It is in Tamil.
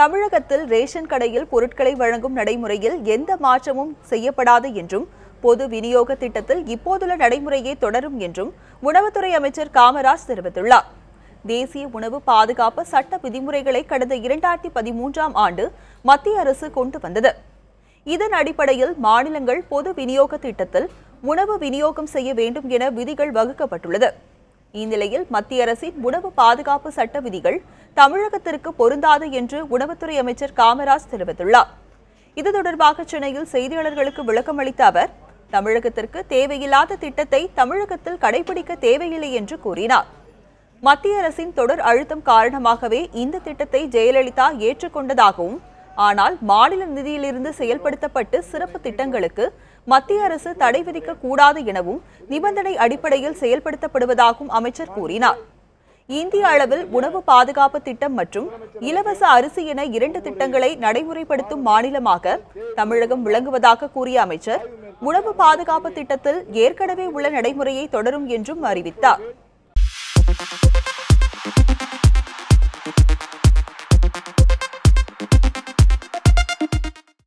தமிழகத்தில் ரேஷன் கடையில் பொருட்களை வழங்கும் நடைமுறையில் எந்த மாற்றமும் செய்யப்படாது என்றும் பொது விநியோக திட்டத்தில் இப்போதுள்ள நடைமுறையே தொடரும் என்றும் உணவுத்துறை அமைச்சர் காமராஜ் தெரிவித்துள்ளார். தேசிய உணவு பாதுகாப்பு சட்ட விதிமுறைகளை கடந்த இரண்டாயிரத்தி பதிமூன்றாம் ஆண்டு மத்திய அரசு கொண்டு வந்தது. இதன் அடிப்படையில் மாநிலங்கள் பொது விநியோக திட்டத்தில் உணவு விநியோகம் செய்ய வேண்டும் என விதிகள் வகுக்கப்பட்டுள்ளது. இந்நிலையில் மத்திய அரசின் உணவு பாதுகாப்பு சட்ட விதிகள் தமிழகத்திற்கு பொருந்தாது என்று உணவுத்துறை அமைச்சர் காமராஜ் தெரிவித்துள்ளார். இது தொடர்பாக சென்னையில் செய்தியாளர்களுக்கு விளக்கம் அளித்த அவர் தமிழகத்திற்கு தேவையில்லாத திட்டத்தை தமிழகத்தில் கடைபிடிக்க தேவையில்லை என்று கூறினார். மத்திய அரசின் தொடர் அழுத்தம் காரணமாகவே இந்த திட்டத்தை ஜெயலலிதா ஏற்றுக்கொண்டதாகவும் ஆனால் மாநில நிதியிலிருந்து செயல்படுத்தப்பட்டு சிறப்பு திட்டங்களுக்கு மத்திய அரசு தடை விதிக்க கூடாது எனவும் நிபந்தனை அடிப்படையில் செயல்படுத்தப்படுவதாகவும் அமைச்சர் கூறினார். இந்திய அளவில் உணவு பாதுகாப்பு திட்டம் மற்றும் இலவச அரிசி என இரண்டு திட்டங்களை நடைமுறைப்படுத்தும் மாநிலமாக தமிழகம் விளங்குவதாக கூறிய அமைச்சர் உணவு பாதுகாப்பு திட்டத்தில் ஏற்கனவே உள்ள நடைமுறையை தொடரும் என்றும் அறிவித்தார்.